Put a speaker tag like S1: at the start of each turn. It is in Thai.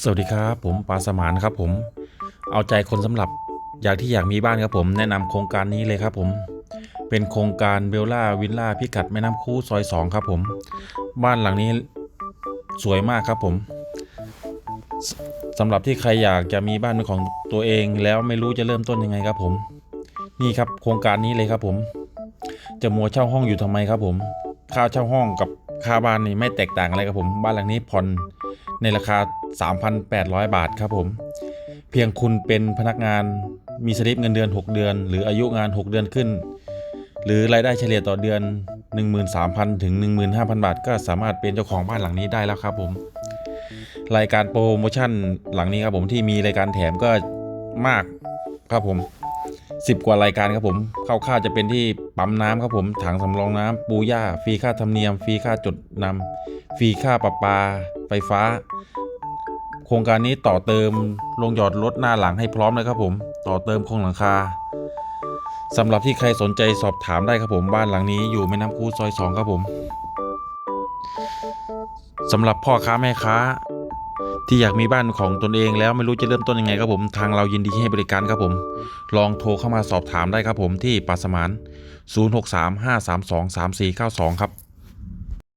S1: สวัสดีครับผมปาสมานครับผม เอาใจคนสำหรับอยากที่อยากมีบ้านครับผม แนะนำโครงการนี้เลยครับผม เป็นโครงการเบลล่าวิลล่าพิกัดแม่น้ำคูซอย 2 ครับผม บ้านหลังนี้สวยมากครับผมสสำหรับที่ใครอยากจะมีบ้านเป็นของตัวเองแล้วไม่รู้จะเริ่มต้นยังไงครับผม นี่ครับโครงการนี้เลยครับผม จะมัวเช่าห้องอยู่ทำไมครับผม ค่าเช่าห้องกับค่าบ้านนี่ไม่แตกต่างอะไรครับผม บ้านหลังนี้ผ่อน ในราคา 3,800 บาทครับผม เพียงคุณเป็นพนักงานมีสลิปเงินเดือน 6 เดือน หรืออายุงาน 6 เดือนขึ้น หรือรายได้เฉลี่ยต่อเดือน 13,000 ถึง 15,000 บาท ก็สามารถเป็นเจ้าของบ้านหลังนี้ได้แล้วครับผม รายการโปรโมชั่นหลังนี้ครับผมที่มีรายการแถมก็มากครับผม10 กว่ารายการครับผมคร่าวๆจะเป็นที่ปั๊มน้ำครับผม ถังสำรองน้ำปูย่าฟรีค่าธรรมเนียม ฟรีค่าจดนำฟรีค่าประปา ไฟฟ้า โครงการนี้ต่อเติมลงหยอดรถหน้าหลังให้พร้อมเลยครับผม ต่อเติมโครงหลังคาสำหรับที่ใครสนใจสอบถามได้ครับผมบ้านหลังนี้อยู่แม่น้ำคูซอยสองครับผมสำหรับพ่อค้าแม่ค้า ที่อยากมีบ้านของตนเองแล้วไม่รู้จะเริ่มต้นยังไงครับผมทางเรายินดีให้บริการครับผม ลองโทรเข้ามาสอบถามได้ครับผมที่ปาสมาน 0635323492 ครับ